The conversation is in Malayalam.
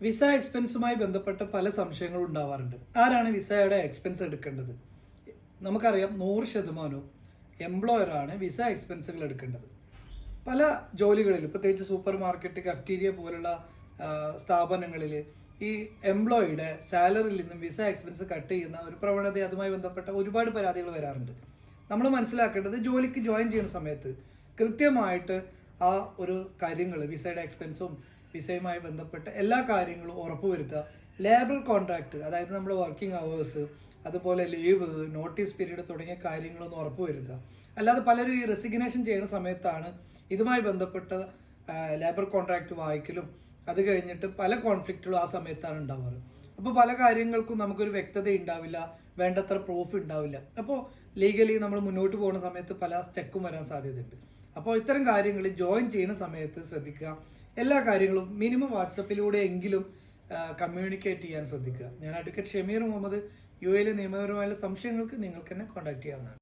വിസ എക്സ്പെൻസുമായി ബന്ധപ്പെട്ട പല സംശയങ്ങളും ഉണ്ടാവാറുണ്ട്. ആരാണ് വിസയുടെ എക്സ്പെൻസ് എടുക്കേണ്ടത്? നമുക്കറിയാം നൂറ് ശതമാനവും എംപ്ലോയറാണ് വിസ എക്സ്പെൻസുകൾ എടുക്കേണ്ടത്. പല ജോലികളിൽ പ്രത്യേകിച്ച് സൂപ്പർ മാർക്കറ്റ് കഫ്റ്റീരിയ പോലുള്ള സ്ഥാപനങ്ങളിൽ ഈ എംപ്ലോയിയുടെ സാലറിയിൽ നിന്നും വിസ എക്സ്പെൻസ് കട്ട് ചെയ്യുന്ന ഒരു പ്രവണത അതുമായി ബന്ധപ്പെട്ട ഒരുപാട് പരാതികൾ വരാറുണ്ട്. നമ്മൾ മനസ്സിലാക്കേണ്ടത് ജോലിക്ക് ജോയിൻ ചെയ്യുന്ന സമയത്ത് കൃത്യമായിട്ട് ആ ഒരു കാര്യങ്ങൾ വിസയുടെ എക്സ്പെൻസും വിസയുമായി ബന്ധപ്പെട്ട എല്ലാ കാര്യങ്ങളും ഉറപ്പുവരുത്തുക. ലേബർ കോൺട്രാക്ട് അതായത് നമ്മുടെ വർക്കിംഗ് അവേഴ്സ് അതുപോലെ ലീവ് നോട്ടീസ് പീരീഡ് തുടങ്ങിയ കാര്യങ്ങളൊന്നും ഉറപ്പുവരുത്തുക. അല്ലാതെ പലരും ഈ റെസിഗ്നേഷൻ ചെയ്യുന്ന സമയത്താണ് ഇതുമായി ബന്ധപ്പെട്ട ലേബർ കോൺട്രാക്ട് വായിക്കലും അത് കഴിഞ്ഞിട്ട് പല കോൺഫ്ലിക്റ്റുകളും ആ സമയത്താണ് ഉണ്ടാവാറ് അപ്പോൾ പല കാര്യങ്ങൾക്കും നമുക്കൊരു വ്യക്തത ഉണ്ടാവില്ല വേണ്ടത്ര പ്രൂഫ് ഉണ്ടാവില്ല. അപ്പോൾ ലീഗലി നമ്മൾ മുന്നോട്ട് പോകുന്ന സമയത്ത് പല സ്റ്റെക്കും വരാൻ സാധ്യതയുണ്ട്. അപ്പോൾ ഇത്തരം കാര്യങ്ങൾ ജോയിൻ ചെയ്യുന്ന സമയത്ത് ശ്രദ്ധിക്കുക. എല്ലാ കാര്യങ്ങളും മിനിമം വാട്സപ്പിലൂടെ എങ്കിലും കമ്മ്യൂണിക്കേറ്റ് ചെയ്യാൻ ശ്രദ്ധിക്കുക. ഞാൻ അഡ്വക്കേറ്റ് ഷമീർ മുഹമ്മദ് യു എയിലെ നിയമപരമായ സംശയങ്ങൾക്ക് നിങ്ങൾക്ക് എന്നെ കോൺടാക്ട് ചെയ്യാവുന്നതാണ്.